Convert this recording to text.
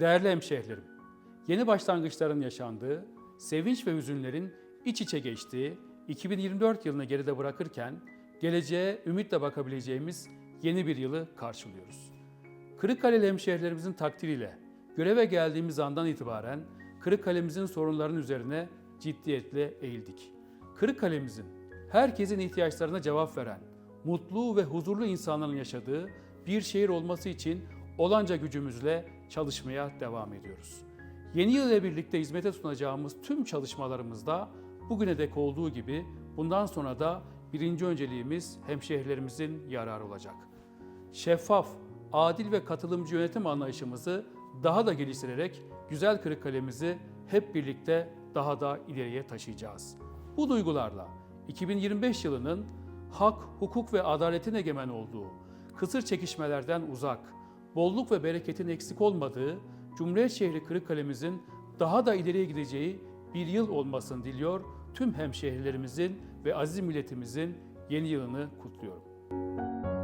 Değerli hemşehrilerim, yeni başlangıçların yaşandığı, sevinç ve hüzünlerin iç içe geçtiği 2024 yılını geride bırakırken geleceğe ümitle bakabileceğimiz yeni bir yılı karşılıyoruz. Kırıkkaleli hemşehrilerimizin takdiriyle göreve geldiğimiz andan itibaren Kırıkkale'mizin sorunlarının üzerine ciddiyetle eğildik. Kırıkkale'mizin herkesin ihtiyaçlarına cevap veren, mutlu ve huzurlu insanların yaşadığı bir şehir olması için olanca gücümüzle çalışmaya devam ediyoruz. Yeni yıl ile birlikte hizmete sunacağımız tüm çalışmalarımızda bugüne dek olduğu gibi bundan sonra da birinci önceliğimiz hemşehrilerimizin yararı olacak şeffaf, adil ve katılımcı yönetim anlayışımızı daha da geliştirerek güzel Kırıkkale'mizi hep birlikte daha da ileriye taşıyacağız. Bu duygularla 2025 yılının hak, hukuk ve adaletin egemen olduğu, kısır çekişmelerden uzak, bolluk ve bereketin eksik olmadığı Cumhuriyet şehri Kırıkkale'mizin daha da ileriye gideceği bir yıl olmasını diliyor. Tüm hemşehrilerimizin ve aziz milletimizin yeni yılını kutluyorum.